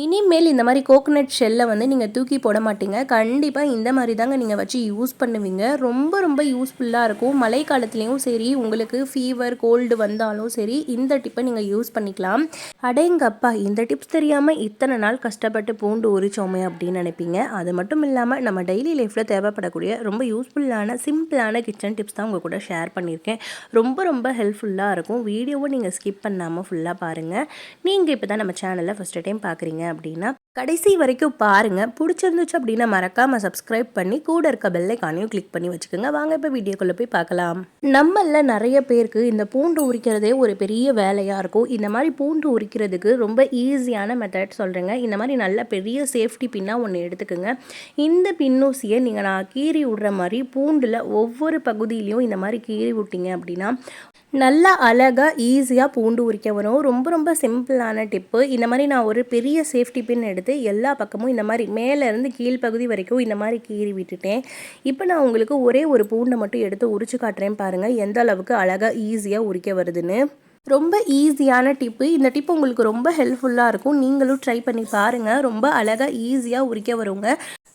இனிமேல் இந்த மாதிரி கோகோனட் ஷெல்லை வந்து நீங்கள் தூக்கி போட மாட்டீங்க. கண்டிப்பாக இந்த மாதிரி தாங்க நீங்கள் வச்சு யூஸ் பண்ணுவீங்க. ரொம்ப ரொம்ப யூஸ்ஃபுல்லாக இருக்கும். மழை காலத்துலேயும் சரி உங்களுக்கு ஃபீவர் கோல்டு வந்தாலும் சரி இந்த டிப்பை நீங்கள் யூஸ் பண்ணிக்கலாம். அடேங்கப்பா இந்த டிப்ஸ் தெரியாமல் இத்தனை நாள் கஷ்டப்பட்டு பூண்டு உரிச்சோமே அப்படின்னு நினைப்பீங்க. அது மட்டும் இல்லாமல் நம்ம டெய்லி லைஃப்பில் தேவைப்படக்கூடிய ரொம்ப யூஸ்ஃபுல்லான சிம்பிளான கிச்சன் டிப்ஸ் தான் உங்கள் கூட ஷேர் பண்ணியிருக்கேன். ரொம்ப ரொம்ப ஹெல்ப்ஃபுல்லாக இருக்கும். வீடியோவை நீங்கள் ஸ்கிப் பண்ணாமல் ஃபுல்லாக பாருங்கள் நீங்கள் இப்போ தான் நம்ம சேனலில் ஃபஸ்ட்டு டைம் பார்க்குறீங்க. அப்படின்னா கடைசி வரைக்கும் பாருங்கள் பிடிச்சிருந்துச்சு அப்படின்னா மறக்காமல் சப்ஸ்கிரைப் பண்ணி கூட இருக்க பெல்லைக்கானையும் கிளிக் பண்ணி வச்சுக்கோங்க. வாங்க இப்போ வீடியோக்குள்ளே போய் பார்க்கலாம். நம்மள நிறைய பேருக்கு இந்த பூண்டு உரிக்கிறதே ஒரு பெரிய வேலையாக இருக்கும். இந்த மாதிரி பூண்டு உரிக்கிறதுக்கு ரொம்ப ஈஸியான மெத்தட் சொல்கிறேங்க இந்த மாதிரி நல்ல பெரிய சேஃப்டி பின்னாக ஒன்று எடுத்துக்கோங்க. இந்த பின்னூசியை நீங்கள் நான் கீறி விடுற மாதிரி பூண்டில் ஒவ்வொரு பகுதியிலையும் இந்த மாதிரி கீறி விட்டீங்க அப்படின்னா நல்லா அழகாக ஈஸியாக பூண்டு உரிக்க வரும். ரொம்ப ரொம்ப சிம்பிளான டிப்பு இந்த மாதிரி நான் ஒரு பெரிய சேஃப்டி பின் எடுத்து எல்லா பக்கமும் இந்த மாதிரி மேலேருந்து கீழ்ப்பகுதி வரைக்கும் இந்த மாதிரி கீறி விட்டுட்டேன். இப்போ நான் உங்களுக்கு ஒரே ஒரு பூண்டை மட்டும் எடுத்து உரிச்சு காட்டுறேன் பாருங்கள் எந்த அளவுக்கு அழகாக ஈஸியாக உரிக்க வருதுன்னு. ரொம்ப ஈஸியான டிப்பு. இந்த டிப்பு உங்களுக்கு ரொம்ப ஹெல்ப்ஃபுல்லாக இருக்கும். நீங்களும் ட்ரை பண்ணி பாருங்கள் ரொம்ப அழகாக ஈஸியாக உரிக்க வருங்க.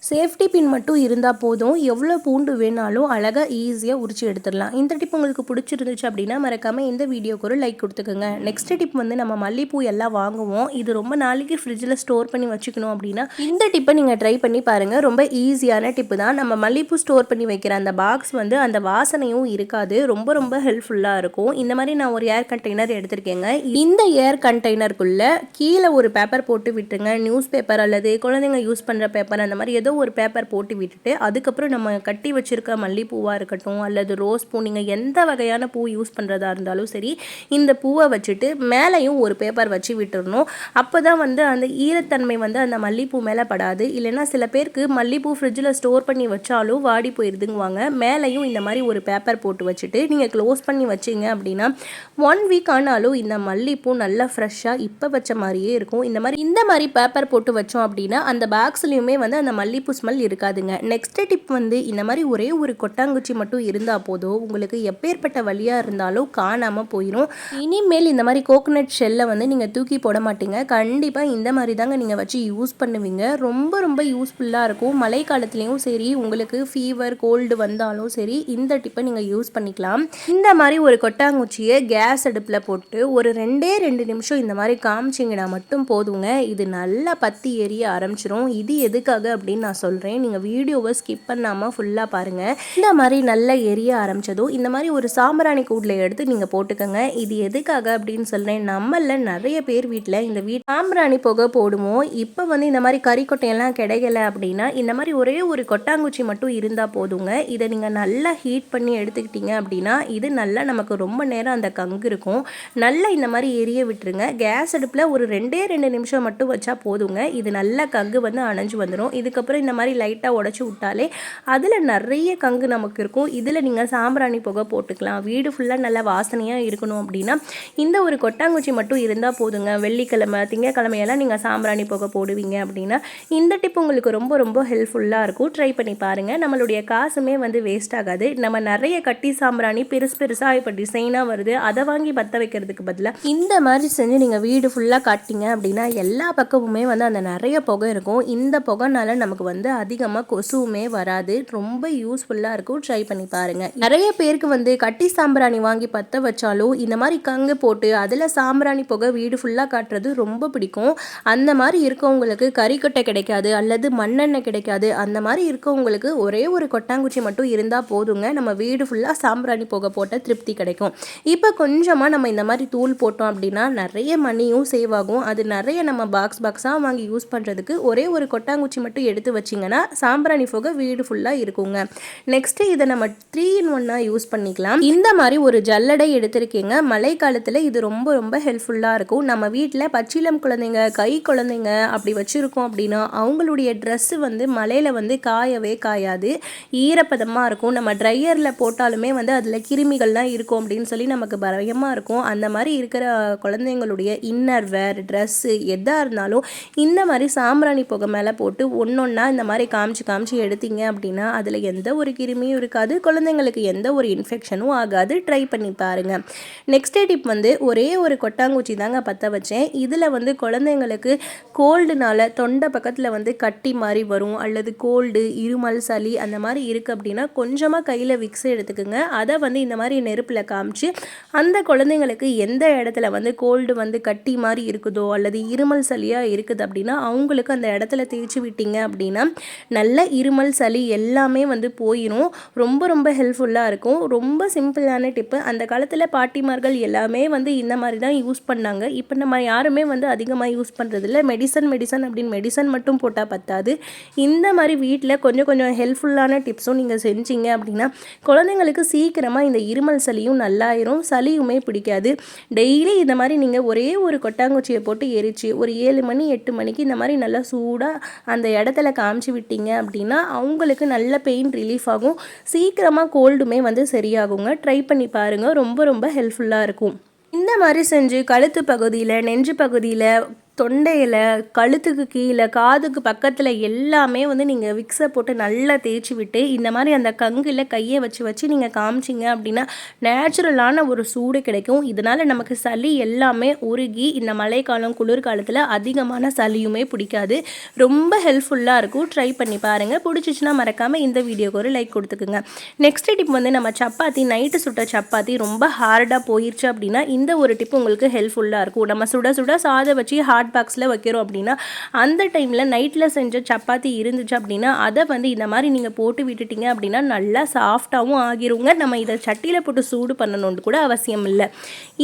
சேஃப்டி பின் மட்டும் இருந்தால் போதும். எவ்வளோ பூண்டு வேணாலும் அழகாக ஈஸியாக உரிச்சு எடுத்துடலாம். இந்த டிப் உங்களுக்கு பிடிச்சிருந்துச்சு அப்படின்னா மறக்காமல் இந்த வீடியோக்கு ஒரு லைக் கொடுத்துக்கோங்க. நெக்ஸ்ட் டிப் வந்து நம்ம மல்லிப்பூ எல்லாம் வாங்குவோம். இது ரொம்ப நாளைக்கு ஃப்ரிட்ஜில் ஸ்டோர் பண்ணி வச்சுக்கணும் அப்படின்னா இந்த டிப்பை நீங்கள் ட்ரை பண்ணி பாருங்கள் ரொம்ப ஈஸியான டிப்பு தான். நம்ம மல்லிப்பூ ஸ்டோர் பண்ணி வைக்கிற அந்த பாக்ஸ் வந்து அந்த வாசனையும் இருக்காது. ரொம்ப ரொம்ப ஹெல்ப்ஃபுல்லாக இருக்கும். இந்த மாதிரி நான் ஒரு ஏர் கண்டெய்னர் எடுத்திருக்கேங்க. இந்த ஏர் கண்டெய்னருக்குள்ளே கீழே ஒரு பேப்பர் போட்டு விட்டுருங்க. நியூஸ் பேப்பர் அல்லது குழந்தைங்க யூஸ் பண்ணுற பேப்பர் அந்த மாதிரி ஏதோ ஒரு பேப்பர் போட்டு விட்டுட்டு அதுக்கப்புறம் நம்ம கட்டி வச்சுருக்க மல்லிப்பூவாக இருக்கட்டும் அல்லது ரோஸ் பூ நீங்கள் எந்த வகையான பூ யூஸ் பண்ணுறதா இருந்தாலும் சரி இந்த பூவை வச்சுட்டு மேலேயும் ஒரு பேப்பர் வச்சு விட்டுறணும். அப்போ தான் வந்து அந்த ஈரத்தன்மை வந்து அந்த மல்லிப்பூ மேலே படாது. இல்லைன்னா சில பேருக்கு மல்லிப்பூ ஃப்ரிட்ஜில் ஸ்டோர் பண்ணி வச்சாலும் வாடி போயிருதுங்குவாங்க. மேலேயும் இந்த மாதிரி ஒரு பேப்பர் போட்டு வச்சுட்டு நீங்கள் க்ளோஸ் பண்ணி வச்சிங்க அப்படின்னா ஒன் வீக் ஆனாலும் இந்த மல்லிப்பூ நல்லா ஃப்ரெஷ்ஷாக இப்போ வச்ச மாதிரியே இருக்கும். இந்த மாதிரி இந்த மாதிரி பேப்பர் போட்டு வச்சோம் அப்படின்னா அந்த பேக்ஸ்லேயுமே வந்து அந்த மல்லிப்பூ ஸ்மெல் இருக்காதுங்க. நெக்ஸ்ட் டிப் வந்து இந்த மாதிரி ஒரே ஒரு கொட்டாங்குச்சி மட்டும் இருந்தால் போதும். உங்களுக்கு எப்பேற்பட்ட வழியாக இருந்தாலும் காணாமல் போயிடும் இனிமேல் இந்த மாதிரி கோகோனட் ஷெல்லை வந்து நீங்கள் தூக்கி போட மாட்டீங்க. கண்டிப்பாக இந்த மாதிரி தாங்க நீங்கள் வச்சு யூஸ் பண்ணுவீங்க. ரொம்ப ரொம்ப யூஸ்ஃபுல்லாக இருக்கும். மழை காலத்துலேயும் சரி உங்களுக்கு ஃபீவர் கோல்டு வந்தாலும் சரி இந்த டிப்பை நீங்கள் யூஸ் பண்ணிக்கலாம். இந்த மாதிரி ஒரு கொட்டாங்குச்சியை கேஸ் அடுப்பில் போட்டு ஒரு ரெண்டே ரெண்டு நிமிஷம் இந்த மாதிரி காமிச்சிங்கன்னா மட்டும் போதுங்க. இது நல்லா பத்தி எரிய ஆரம்பிச்சிரும். இது எதுக்காக அப்படின்னு நான் சொல்கிறேன் நீங்கள் வீடியோவை ஸ்கிப் பண்ணாமல் ஃபுல்லாக பாருங்கள் இந்த மாதிரி நல்லா எரிய ஆரம்பித்ததும் இந்த மாதிரி ஒரு சாம்பிராணி கூட்டில் எடுத்து நீங்கள் போட்டுக்கோங்க. இது எதுக்காக அப்படின்னு சொல்கிறேன் நம்மள நிறைய பேர் வீட்டில் இந்த வீட் சாம்பிராணி புகை போடுவோம் இப்போ வந்து இந்த மாதிரி கறிக்கொட்டையெல்லாம் கிடைக்கல அப்படின்னா இந்த மாதிரி ஒரே ஒரு கொட்டாங்குச்சி மட்டும் இருந்தால் போதுங்க. இதை நீங்கள் நல்லா ஹீட் பண்ணி எடுத்துக்கிட்டீங்க அப்படின்னா இது நல்லா நமக்கு ரொம்ப நேரம் அந்த கங்கு இருக்கும். நல்லா இந்த மாதிரி எரிய விட்டுருங்க. கேஸ் அடுப்பில் ஒரு ரெண்டே ரெண்டு நிமிஷம் மட்டும் வச்சா போதுங்க. இது நல்லா கங்கு வந்து அணைஞ்சு வந்துடும் இதுக்கப்புறம் இந்த மாதிரி லைட்டாக உடச்சி விட்டாலே அதில் நிறைய கங்கு நமக்கு இருக்கும். இதில் நீங்கள் சாம்பிராணி புகை போட்டுக்கலாம். வீடு ஃபுல்லாக நல்லா வாசனையாக இருக்கணும் அப்படின்னா இந்த ஒரு கொட்டாங்குச்சி மட்டும் இருந்தால் போதுங்க. வெள்ளிக்கிழமை திங்கக்கிழமையெல்லாம் நீங்கள் சாம்பிராணி புகை போடுவீங்க அப்படின்னா இந்த டிப் உங்களுக்கு ரொம்ப ரொம்ப ஹெல்ப்ஃபுல்லாக இருக்கும். ட்ரை பண்ணி பாருங்கள் நம்மளுடைய காசுமே வந்து வேஸ்ட் ஆகாது. நம்ம நிறைய கட்டி சாம்பிராணி பெருசு பெருசாக இப்போ டிசைனாக வருது. அதை வாங்கி பற்ற வைக்கிறதுக்கு பதிலாக இந்த மாதிரி செஞ்சு நீங்கள் வீடு ஃபுல்லாக காட்டிங்க அப்படின்னா எல்லா பக்கமுமே வந்து அந்த நிறைய புகை இருக்கும். இந்த புகைனால நமக்கு வந்து அதிகமாக கொசுவுமே வராது. ரொம்ப யூஸ்ஃபுல்லாக இருக்கும். ட்ரை பண்ணி பாருங்கள் நிறைய பேருக்கு வந்து கட்டி சாம்பிராணி வாங்கி பற்ற வச்சாலும் இந்த மாதிரி கங்கு போட்டு அதில் சாம்பிராணி புகை வீடு ஃபுல்லாக காட்டுறது ரொம்ப பிடிக்கும். அந்த மாதிரி இருக்கவங்களுக்கு கறிக்கொட்டை கிடைக்காது அல்லது மண்ணெண்ணெய் கிடைக்காது. அந்த மாதிரி இருக்கவங்களுக்கு ஒரே ஒரு கொட்டாங்குச்சி மட்டும் இருந்தால் போதுங்க. நம்ம வீடு ஃபுல்லாக சாம்பிராணி புகை போட்ட திருப்தி கிடைக்கும். இப்போ கொஞ்சமாக நம்ம இந்த மாதிரி தூள் போட்டோம் அப்படின்னா நிறைய மணியும் சேவ் ஆகும். அது நிறைய நம்ம பாக்ஸ் பாக்ஸாக வாங்கி யூஸ் பண்ணுறதுக்கு ஒரே ஒரு கொட்டாங்குச்சி மட்டும் எடுத்து வச்சிங்கன்னா சாம்பிராணி புகை வீடு ஃபுல்லாக இருக்குங்க. நெக்ஸ்ட்டு இதை நம்ம த்ரீ இன் ஒன்னாக யூஸ் பண்ணிக்கலாம். இந்த மாதிரி ஒரு ஜல்லடை எடுத்திருக்கீங்க. மழை காலத்தில் இது ரொம்ப ரொம்ப ஹெல்ப்ஃபுல்லாக இருக்கும். நம்ம வீட்டில் பச்சிலம் குழந்தைங்க கை குழந்தைங்க அப்படி வச்சுருக்கோம் அப்படின்னா அவங்களுடைய ட்ரெஸ்ஸு வந்து மழையில் வந்து காயவே காயாது. ஈரப்பதமாக இருக்கும். நம்ம ட்ரையரில் போட்டாலுமே வந்து அதில் கிருமிகள்லாம் இருக்கும் அப்படின்னு சொல்லி நமக்கு பயமாக இருக்கும். அந்த மாதிரி இருக்கிற குழந்தைங்களுடைய இன்னர் வேர் ட்ரெஸ்ஸு எதாக இருந்தாலும் இந்த மாதிரி சாம்பிராணி புகை மேலே போட்டு ஒன்று ஒன்றா ஆனால் இந்த மாதிரி காமிச்சு காமிச்சு எடுத்தீங்க அப்படின்னா அதில் எந்த ஒரு கிருமியும் இருக்காது. குழந்தைங்களுக்கு எந்த ஒரு இன்ஃபெக்ஷனும் ஆகாது. ட்ரை பண்ணி பாருங்கள் நெக்ஸ்ட் டிப் வந்து ஒரே ஒரு கொட்டாங்குச்சி தாங்க பற்ற வச்சேன். இதில் வந்து குழந்தைங்களுக்கு கோல்டுனால தொண்டை பக்கத்தில் வந்து கட்டி மாதிரி வரும். அல்லது கோல்டு இருமல் சளி அந்த மாதிரி இருக்குது அப்படின்னா கொஞ்சமாக கையில் விக்ஸ் எடுத்துக்கோங்க. அதை வந்து இந்த மாதிரி நெருப்பில் காமிச்சு அந்த குழந்தைங்களுக்கு எந்த இடத்துல வந்து கோல்டு வந்து கட்டி மாதிரி இருக்குதோ அல்லது இருமல் சளியாக இருக்குது அப்படின்னா அவங்களுக்கு அந்த இடத்துல தேய்ச்சி விட்டீங்க அப்படின்னா நல்ல இருமல் சளி எல்லாமே வந்து போயிடும் ரொம்ப ரொம்ப ஹெல்ப்ஃபுல்லாக இருக்கும். ரொம்ப சிம்பிளான டிப்பு அந்த காலத்தில் பாட்டிமார்கள் எல்லாமே வந்து இந்த மாதிரி தான் யூஸ் பண்ணாங்க. இப்போ நம்ம யாருமே வந்து அதிகமாக யூஸ் பண்ணுறதில்ல மெடிசன் மெடிசன் அப்படின்னு மெடிசன் மட்டும் போட்டால் பத்தாது. இந்த மாதிரி வீட்டில் கொஞ்சம் கொஞ்சம் ஹெல்ப்ஃபுல்லான டிப்ஸும் நீங்கள் செஞ்சீங்க அப்படின்னா குழந்தைங்களுக்கு சீக்கிரமாக இந்த இருமல் சளியும் நல்லாயிரும். சளியுமே பிடிக்காது. டெய்லி இந்த மாதிரி நீங்கள் ஒரே ஒரு கொட்டாங்குச்சியை போட்டு எரிச்சு ஒரு ஏழு மணி எட்டு மணிக்கு இந்த மாதிரி நல்லா சூடாக அந்த இடத்துல காமிச்சு விட்டீங்க அப்படின்னா அவங்களுக்கு நல்ல பெயின் ரிலீஃப் ஆகும். சீக்கிரமாக கோல்டுமே வந்து சரியாகுங்க. ட்ரை பண்ணி பாருங்கள் ரொம்ப ரொம்ப ஹெல்ப்ஃபுல்லாக இருக்கும். இந்த மாதிரி செஞ்சு கழுத்து பகுதியில் நெஞ்சு பகுதியில் தொண்டையில் கழுத்துக்கு கீழே காதுக்கு பக்கத்தில் எல்லாமே வந்து நீங்கள் விக்ஸை போட்டு நல்லா தேய்ச்சி விட்டு இந்த மாதிரி அந்த கங்கில் கையை வச்சு வச்சு நீங்கள் காமிச்சிங்க அப்படின்னா நேச்சுரலான ஒரு சூடு கிடைக்கும். இதனால் நமக்கு சளி எல்லாமே உருகி இந்த மழைக்காலம் குளிர்காலத்தில் அதிகமான சளியுமே பிடிக்காது. ரொம்ப ஹெல்ப்ஃபுல்லாக இருக்கும். ட்ரை பண்ணி பாருங்கள் பிடிச்சிச்சின்னா மறக்காமல் இந்த வீடியோக்கு ஒரு லைக் கொடுத்துக்குங்க. நெக்ஸ்ட் டிப் வந்து நம்ம சப்பாத்தி நைட்டு சுட்ட சப்பாத்தி ரொம்ப ஹார்டாக போயிடுச்சு அப்படின்னா இந்த ஒரு டிப் உங்களுக்கு ஹெல்ப்ஃபுல்லாக இருக்கும். நம்ம சுட சுட சாதம் வச்சு ஹார்ட் ஹாட் பாக்ஸில் வைக்கிறோம் அப்படின்னா அந்த டைமில் நைட்டில் செஞ்ச சப்பாத்தி இருந்துச்சு அப்படின்னா அதை வந்து இந்த மாதிரி நீங்கள் போட்டு விட்டுட்டீங்க அப்படின்னா நல்லா சாஃப்டாகவும் ஆகிருங்க. நம்ம இதை சட்டியில் போட்டு சூடு பண்ணணுன்னு கூட அவசியம் இல்லை.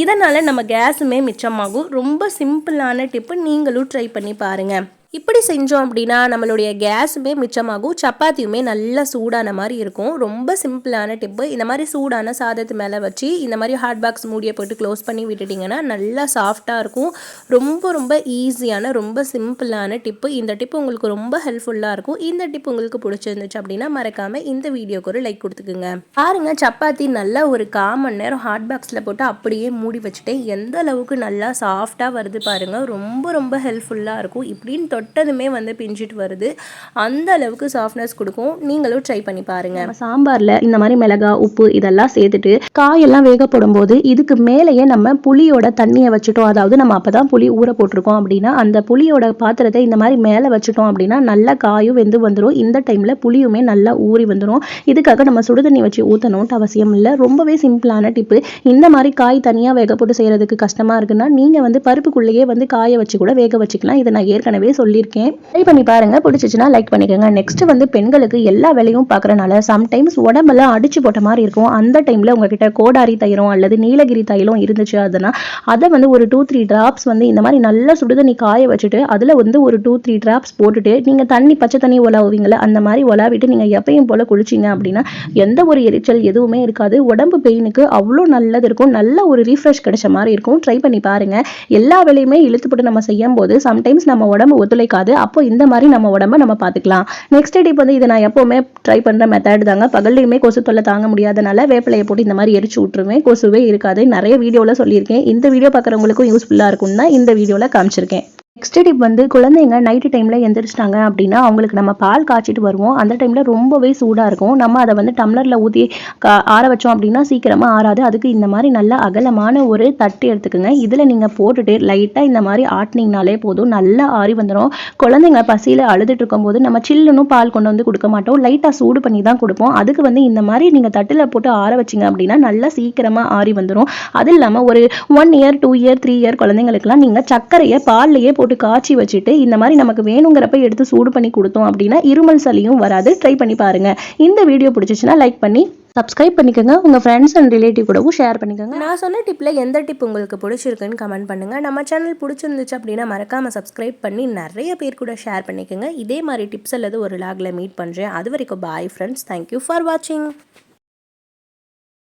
இதனால் நம்ம கேஸுமே மிச்சமாகும். ரொம்ப சிம்பிளான டிப்பு நீங்களும் ட்ரை பண்ணி பாருங்கள் இப்படி செஞ்சோம் அப்படின்னா நம்மளுடைய கேஸுமே மிச்சமாகும் சப்பாத்தியுமே நல்லா சூடான மாதிரி இருக்கும். ரொம்ப சிம்பிளான டிப்பு. இந்த மாதிரி சூடான சாதத்து மேலே வச்சு இந்த மாதிரி ஹாட் பாக்ஸ் மூடியை போட்டு க்ளோஸ் பண்ணி விட்டுட்டிங்கன்னா நல்லா சாஃப்டாக இருக்கும். ரொம்ப ரொம்ப ஈஸியான ரொம்ப சிம்பிளான டிப்பு. இந்த டிப்பு உங்களுக்கு ரொம்ப ஹெல்ப்ஃபுல்லாக இருக்கும். இந்த டிப் உங்களுக்கு பிடிச்சிருந்துச்சு அப்படின்னா மறக்காமல் இந்த வீடியோக்கு ஒரு லைக் கொடுத்துக்குங்க. பாருங்கள் சப்பாத்தி நல்லா ஒரு காமன் நேரம் ஹாட் பாக்ஸில் போட்டு அப்படியே மூடி வச்சுட்டு எந்த அளவுக்கு நல்லா சாஃப்டாக வருது பாருங்கள் ரொம்ப ரொம்ப ஹெல்ப்ஃபுல்லாக இருக்கும். இப்படின்னு தொட்டதுமே வந்து பிஞ்சிட்டு வருது. அந்த அளவுக்கு சாஃப்ட்னஸ் கொடுக்கும். நீங்களும் ட்ரை பண்ணி பாருங்க. சாம்பாரில் இந்த மாதிரி மிளகா உப்பு இதெல்லாம் சேர்த்துட்டு காயெல்லாம் வேக போடும்போது இதுக்கு மேலேயே நம்ம புளியோட தண்ணியை வச்சுட்டோம். அதாவது நம்ம அப்போ தான் புளி ஊற போட்டிருக்கோம் அப்படின்னா அந்த புளியோட பாத்திரத்தை இந்த மாதிரி மேலே வச்சுட்டோம் அப்படின்னா நல்லா காயும் வெந்து வந்துடும் இந்த டைமில் புளியுமே நல்லா ஊறி வந்துடும் இதுக்காக நம்ம சுடுதண்ணி வச்சு ஊற்றணும்ட்டு அவசியம் இல்லை. ரொம்பவே சிம்பிளான டிப்பு இந்த மாதிரி காய் தனியாக வேக போட்டு செய்கிறதுக்கு கஷ்டமாக இருக்குன்னா நீங்கள் வந்து பருப்புக்குள்ளேயே வந்து காய வச்சு கூட வேக வச்சுக்கலாம். இதை நான் ஏற்கனவே சொல்லியிருக்கேன். ட்ரை பண்ணி பாருங்க. பிடிச்சிச்சுன்னா லைக் பண்ணிக்கோங்க. நெக்ஸ்ட் வந்து பெண்களுக்கு எல்லா வேலையும் பார்க்குறனால சம்டைம்ஸ் உடம்பெல்லாம் அடிச்சு போட்ட மாதிரி இருக்கும். அந்த டைமில் உங்ககிட்ட கோடாரி தயிரும் அல்லது நீலகிரி தைலம் இருந்துச்சு அதுனா அதை வந்து ஒரு டூ த்ரீ ட்ராப்ஸ் வந்து இந்த மாதிரி நல்லா சுடுதண்ணி காய வச்சுட்டு அதில் வந்து ஒரு டூ த்ரீ ட்ராப்ஸ் போட்டுட்டு நீங்கள் தண்ணி பச்சை தண்ணி உலாவுவீங்களா அந்த மாதிரி உலாவிட்டு நீங்கள் எப்பயும் போல் குளிச்சிங்க அப்படின்னா எந்த ஒரு எரிச்சல் எதுவுமே இருக்காது. உடம்பு பெயினுக்கு அவ்வளோ நல்லது இருக்கும். நல்ல ஒரு ரீஃப்ரெஷ் கிடைச்ச மாதிரி இருக்கும். ட்ரை பண்ணி பாருங்க. எல்லா வேலையுமே இழுத்துப்பட்டு நம்ம செய்யும் போது சம்டைம்ஸ் நம்ம உடம்பு கிடைக்காது. அப்போ இந்த மாதிரி நம்ம உடம்ப நம்ம பார்த்துக்கலாம் நெக்ஸ்ட் டிப் வந்து இதை நான் எப்போவுமே ட்ரை பண்ணுற மெத்தட் தாங்க. பகல்லையுமே கொசு தொல்லை தாங்க முடியாதனால வேப்பிலையை போட்டு இந்த மாதிரி எரிச்சு விட்டுருவேன். கொசுவே இருக்காது. நிறைய வீடியோவில் சொல்லியிருக்கேன். இந்த வீடியோ பார்க்குறவங்களுக்கும் யூஸ்ஃபுல்லாக இருக்கும் தான் இந்த வீடியோவில் காமிச்சிருக்கேன். நெக்ஸ்ட் டிப் வந்து குழந்தைங்க நைட்டு டைமில் எந்திரிச்சிட்டாங்க அப்படின்னா அவங்களுக்கு நம்ம பால் காய்ச்சிட்டு வருவோம். அந்த டைமில் ரொம்பவே சூடாக இருக்கும். நம்ம அதை வந்து டம்ளரில் ஊற்றி ஆற வச்சோம் அப்படின்னா சீக்கிரமாக ஆறாது. அதுக்கு இந்த மாதிரி நல்ல அகலமான ஒரு தட்டு எடுத்துக்கோங்க. இதில் நீங்கள் போட்டுட்டு லைட்டாக இந்த மாதிரி ஆட்டினீங்கனாலே போதும். நல்லா ஆறி வந்துடும் குழந்தைங்க பசியில் அழுதுட்டு இருக்கும்போது நம்ம சில்லுன்னு பால் கொண்டு வந்து கொடுக்க மாட்டோம். லைட்டாக சூடு பண்ணி தான் கொடுப்போம். அதுக்கு வந்து இந்த மாதிரி நீங்கள் தட்டில் போட்டு ஆற வச்சிங்க அப்படின்னா நல்லா சீக்கிரமாக ஆறி வந்துடும் அது இல்லாமல் ஒரு one year two year three year குழந்தைங்களுக்குலாம் நீங்கள் சர்க்கரையை பால்லையே போட்டு காய்ச்சி வச்சுட்டு இந்த மாதிரி நமக்கு வேணுங்கிறப்ப எடுத்து சூடு பண்ணி கொடுத்தோம் அப்படின்னா இருமல் சளியும் வராது. ட்ரை பண்ணி பாருங்க. இந்த வீடியோ பிடிச்சிச்சுன்னா லைக் பண்ணி சப்ஸ்கிரைப் பண்ணிக்கோங்க. உங்கள் ஃப்ரெண்ட்ஸ் அண்ட் ரிலேட்டிவ் கூடவும் ஷேர் பண்ணிக்கோங்க. நான் சொன்ன டிப்பில் எந்த டிப் உங்களுக்கு பிடிச்சிருக்குன்னு கமெண்ட் பண்ணுங்கள் நம்ம சேனல் பிடிச்சிருந்துச்சு அப்படின்னா மறக்காமல் சப்ஸ்கிரைப் பண்ணி நிறைய பேர் கூட ஷேர் பண்ணிக்கோங்க. இதே மாதிரி டிப்ஸ் அல்லது ஒரு லாகில் மீட் பண்ணுறேன் அது வரைக்கும் பாய் ஃப்ரெண்ட்ஸ் தேங்க்யூ ஃபார் வாட்சிங்